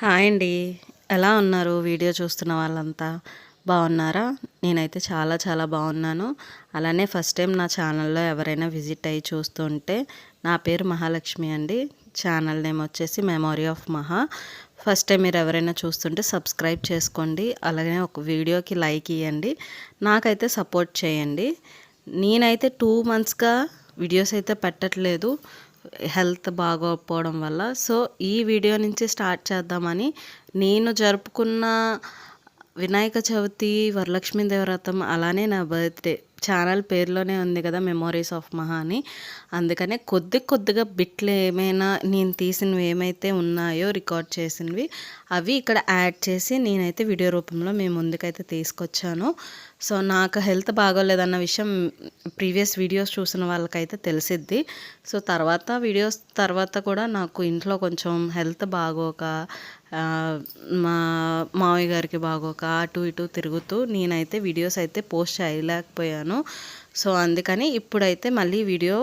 Hi అండి. ఎలా ఉన్నారు వీడియో చూస్తున్న వాళ్ళంతా? బాగున్నారా? నేనైతే చాలా చాలా బాగున్నాను. అలానే ఫస్ట్ టైం నా ఛానల్లో ఎవరైనా విజిట్ అయ్యి చూస్తుంటే నా పేరు మహాలక్ష్మి అండి. ఛానల్ నేమ్ వచ్చేసి memory of Maha first time మీరు ఎవరైనా చూస్తుంటే సబ్స్క్రైబ్ చేసుకోండి. అలాగే ఒక వీడియోకి లైక్ ఇవ్వండి నాకైతే సపోర్ట్ చేయండి. నేనైతే టూ మంత్స్గా వీడియోస్ అయితే పెట్టట్లేదు. హెల్త్ బాగోకపోవడం వల్ల. సో ఈ వీడియో నుంచి స్టార్ట్ చేద్దామని నేను జరుపుకున్న వినాయక చవితి వరలక్ష్మీదేవి వ్రతం అలానే నా బర్త్డే. ఛానల్ పేరులోనే ఉంది కదా మెమోరీస్ ఆఫ్ మహా అని అందుకనే కొద్ది కొద్దిగా బిట్లు ఏమైనా నేను తీసినవి ఏమైతే ఉన్నాయో రికార్డ్ చేసినవి అవి ఇక్కడ యాడ్ చేసి నేనైతే వీడియో రూపంలో మేము ముందుకైతే తీసుకొచ్చాను. సో నాకు హెల్త్ బాగోలేదన్న విషయం ప్రీవియస్ వీడియోస్ చూసిన వాళ్ళకైతే తెలిసిద్ది. సో తర్వాత వీడియోస్ తర్వాత కూడా నాకు ఇంట్లో కొంచెం హెల్త్ బాగోక మా మావయ్య గారికి బాగోక అటు ఇటు తిరుగుతూ నేనైతే వీడియోస్ అయితే పోస్ట్ చేయలేకపోయాను. సో అందుకని ఇప్పుడైతే మళ్ళీ వీడియో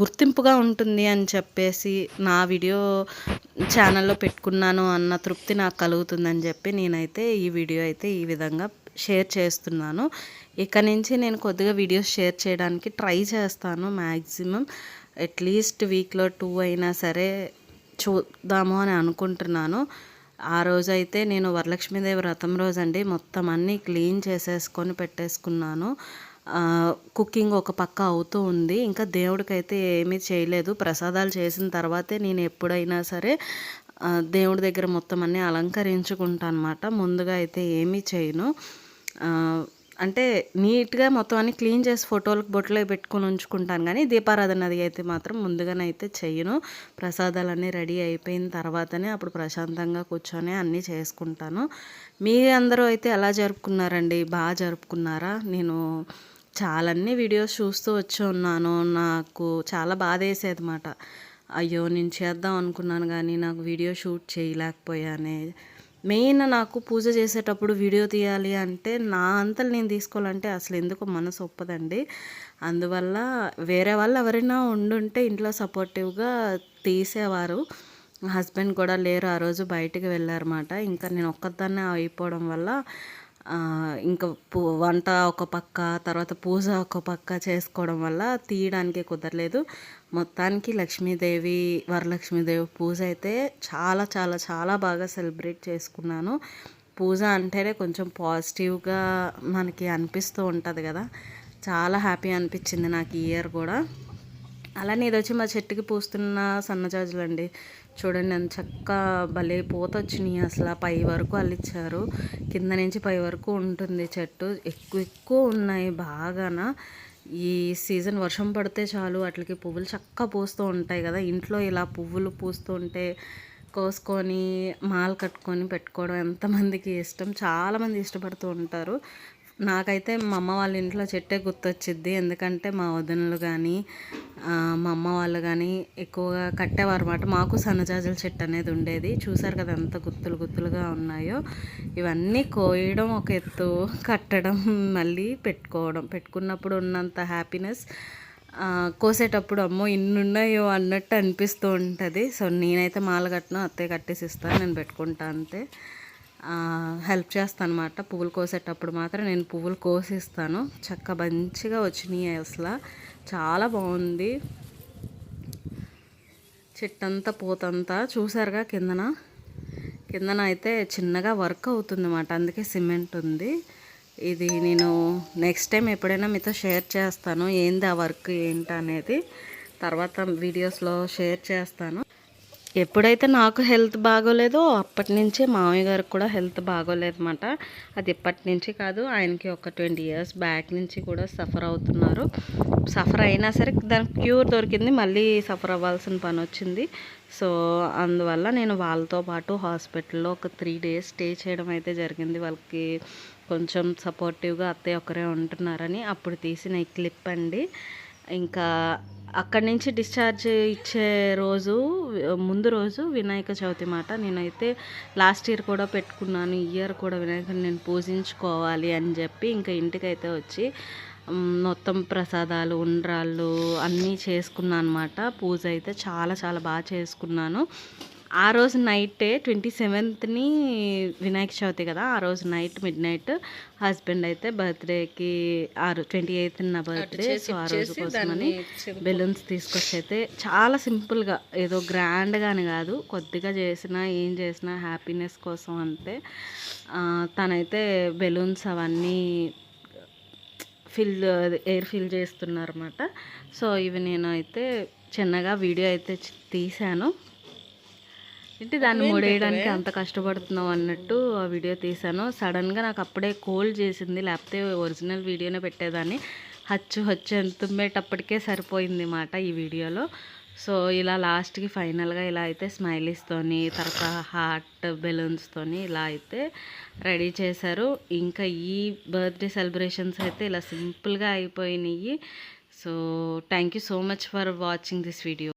గుర్తింపుగా ఉంటుంది అని చెప్పేసి నా వీడియో ఛానల్లో పెట్టుకున్నాను అన్న తృప్తి నాకు కలుగుతుందని చెప్పి నేనైతే ఈ వీడియో అయితే ఈ విధంగా షేర్ చేస్తున్నాను. ఇక నుంచి నేను కొద్దిగా వీడియోస్ షేర్ చేయడానికి ట్రై చేస్తాను మ్యాక్సిమం అట్లీస్ట్ వీక్లో టూ అయినా సరే చూద్దాము అని అనుకుంటున్నాను. ఆ రోజైతే నేను వరలక్ష్మీదేవి వ్రతం రోజు అండి మొత్తం అన్నీ క్లీన్ చేసేసుకొని పెట్టేసుకున్నాను. కుకింగ్ ఒక పక్క అవుతూ ఉంది. ఇంకా దేవుడికైతే ఏమీ చేయలేదు. ప్రసాదాలు చేసిన తర్వాతే నేను ఎప్పుడైనా సరే దేవుడి దగ్గర మొత్తం అన్నీ అలంకరించుకుంటాను అనమాట ముందుగా అయితే ఏమీ చేయను. అంటే నీట్గా మొత్తం అన్ని క్లీన్ చేసి ఫోటోలకు బొట్లో పెట్టుకొని ఉంచుకుంటాను. కానీ దీపారాధన అది అయితే మాత్రం ముందుగానైతే చేయను. చెయ్యను ప్రసాదాలన్నీ రెడీ అయిపోయిన తర్వాతనే అప్పుడు ప్రశాంతంగా కూర్చొని అన్నీ చేసుకుంటాను. మీ అందరూ అయితే ఎలా జరుపుకున్నారండి? బాగా జరుపుకున్నారా? నేను చాలాన్ని వీడియోస్ చూస్తూ వచ్చి ఉన్నాను. నాకు చాలా బాధ వేసేది మాట అయ్యో నేను చేద్దాం అనుకున్నాను కానీ నాకు వీడియో షూట్ చేయలేకపోయానే. మెయిన్ నాకు పూజ చేసేటప్పుడు వీడియో తీయాలి అంటే నా అంతలు నేను తీసుకోవాలంటే అసలు ఎందుకు మనసు ఒప్పదండి. అందువల్ల వేరే వాళ్ళు ఎవరైనా ఉండుంటే ఇంట్లో సపోర్టివ్గా తీసేవారు. హస్బెండ్ కూడా లేరు ఆ రోజు బయటికి వెళ్ళారన్నమాట. ఇంకా నేను ఒక్కదాన్నే అయిపోవడం వల్ల ఇంకా పూ వంట ఒక పక్క తర్వాత పూజ ఒక పక్క చేసుకోవడం వల్ల తీయడానికి కుదరలేదు. మొత్తానికి లక్ష్మీదేవి వరలక్ష్మీదేవి పూజ అయితే చాలా చాలా చాలా బాగా సెలబ్రేట్ చేసుకున్నాను. పూజ అంటేనే కొంచెం పాజిటివ్గా మనకి అనిపిస్తూ ఉంటుంది కదా. చాలా హ్యాపీ అనిపించింది నాకు ఈ ఇయర్ కూడా. అలానే ఇది వచ్చి మా చెట్టుకి పూస్తున్న సన్నజాజులు అండి చూడండి ఎంత చక్క భలే పూత వచ్చినాయి. అసలు పై వరకు అల్లిచ్చారు. కింద నుంచి పై వరకు ఉంటుంది చెట్టు. ఎక్కువ ఎక్కువ ఉన్నాయి బాగాన. ఈ సీజన్ వర్షం పడితే చాలు వాటికి పువ్వులు చక్కగా పూస్తూ ఉంటాయి కదా. ఇంట్లో ఇలా పువ్వులు పూస్తూ ఉంటే కోసుకొని మాల కట్టుకొని పెట్టుకోవడం ఎంతమందికి ఇష్టం. చాలామంది ఇష్టపడుతూ ఉంటారు. నాకైతే మా అమ్మ వాళ్ళ ఇంట్లో చెట్టే గుర్తొచ్చిద్ది. ఎందుకంటే మా వదినలు కానీ మా అమ్మ వాళ్ళు కానీ ఎక్కువగా కట్టేవారు అనమాట మాకు సన్నజాజుల చెట్టు అనేది ఉండేది. చూసారు కదా ఎంత గుత్తులు గుత్తులుగా ఉన్నాయో. ఇవన్నీ కోయడం ఒక ఎత్తు కట్టడం మళ్ళీ పెట్టుకోవడం. పెట్టుకున్నప్పుడు ఉన్నంత హ్యాపీనెస్ కోసేటప్పుడు అమ్మో ఇన్ని ఉన్నాయో అన్నట్టు అనిపిస్తూ ఉంటుంది. సో నేనైతే మాల కట్టను అత్తయ్య కట్టేసి ఇస్తాను నేను పెట్టుకుంటా అంతే. హెల్ప్ చేస్తాను అనమాట పువ్వులు కోసేటప్పుడు మాత్రం నేను పువ్వులు కోసిస్తాను. చక్క మంచిగా వచ్చినాయి అసలు. చాలా బాగుంది. చెట్టంతా పూతంతా చూసారుగా కిందన? కిందన అయితే చిన్నగా వర్క్ అవుతుంది అన్నమాట అందుకే సిమెంట్ ఉంది. ఇది నేను నెక్స్ట్ టైం ఎప్పుడైనా మీతో షేర్ చేస్తాను. ఏంది ఆ వర్క్ ఏంటి అనేది తర్వాత వీడియోస్లో షేర్ చేస్తాను. ఎప్పుడైతే నాకు హెల్త్ బాగోలేదో అప్పటి నుంచే మామయ్య గారికి కూడా హెల్త్ బాగోలేదన్నమాట. అది ఇప్పటి నుంచి కాదు ఆయనకి ఒక ట్వంటీ ఇయర్స్ బ్యాక్ నుంచి కూడా సఫర్ అవుతున్నారు. సఫర్ అయినా సరే దానికి క్యూర్ దొరికింది మళ్ళీ సఫర్ అవ్వాల్సిన పని వచ్చింది. సో అందువల్ల నేను వాళ్ళతో పాటు హాస్పిటల్లో ఒక త్రీ డేస్ స్టే చేయడం అయితే జరిగింది. వాళ్ళకి కొంచెం సపోర్టివ్గా అత్తయ్య ఒకరే ఉంటున్నారని అప్పుడు తీసిన ఈ క్లిప్ అండి. ఇంకా అక్కడి నుంచి డిశ్చార్జ్ ఇచ్చే రోజు ముందు రోజు వినాయక చవితి మాట నేనైతే లాస్ట్ ఇయర్ కూడా పెట్టుకున్నాను. ఇయర్ కూడా వినాయకుడు నేను పూజించుకోవాలి అని చెప్పి ఇంకా ఇంటికైతే వచ్చి మొత్తం ప్రసాదాలు ఉండ్రాళ్ళు అన్నీ చేసుకున్నాను అనమాట పూజ అయితే చాలా చాలా బాగా చేసుకున్నాను. ఆ రోజు నైటే ట్వంటీ సెవెంత్ని వినాయక చవితి కదా ఆ రోజు నైట్ మిడ్ నైట్ హస్బెండ్ అయితే బర్త్డేకి ఆ ట్వంటీ ఎయిత్ నా బర్త్డే సో ఆ రోజు కోసమని బెలూన్స్ తీసుకొచ్చి అయితే చాలా సింపుల్గా ఏదో గ్రాండ్గాని కాదు కొద్దిగా చేసినా ఏం చేసినా హ్యాపీనెస్ కోసం అంతే. తనైతే బెలూన్స్ అవన్నీ ఫిల్ ఎయిర్ ఫిల్ చేస్తున్నారన్నమాట. సో ఇవి నేను అయితే చిన్నగా వీడియో అయితే తీశాను. ఏంటి దాన్ని ముడేయడానికి అంత కష్టపడుతున్నావు అన్నట్టు ఆ వీడియో తీశాను. సడన్గా నాకు అప్పుడే కోల్డ్ చేసింది. లేకపోతే ఒరిజినల్ వీడియోనే పెట్టేదాన్ని. హచ్చు హచ్చు ఎంత తుమ్మేటప్పటికే సరిపోయింది మాట ఈ వీడియోలో. సో ఇలా లాస్ట్కి ఫైనల్గా ఇలా అయితే స్మైలీస్తోని తర్వాత హార్ట్ బెలూన్స్తోని ఇలా అయితే రెడీ చేశారు. ఇంకా ఈ బర్త్డే సెలబ్రేషన్స్ అయితే ఇలా సింపుల్గా అయిపోయినాయి. So thank you so much for watching this video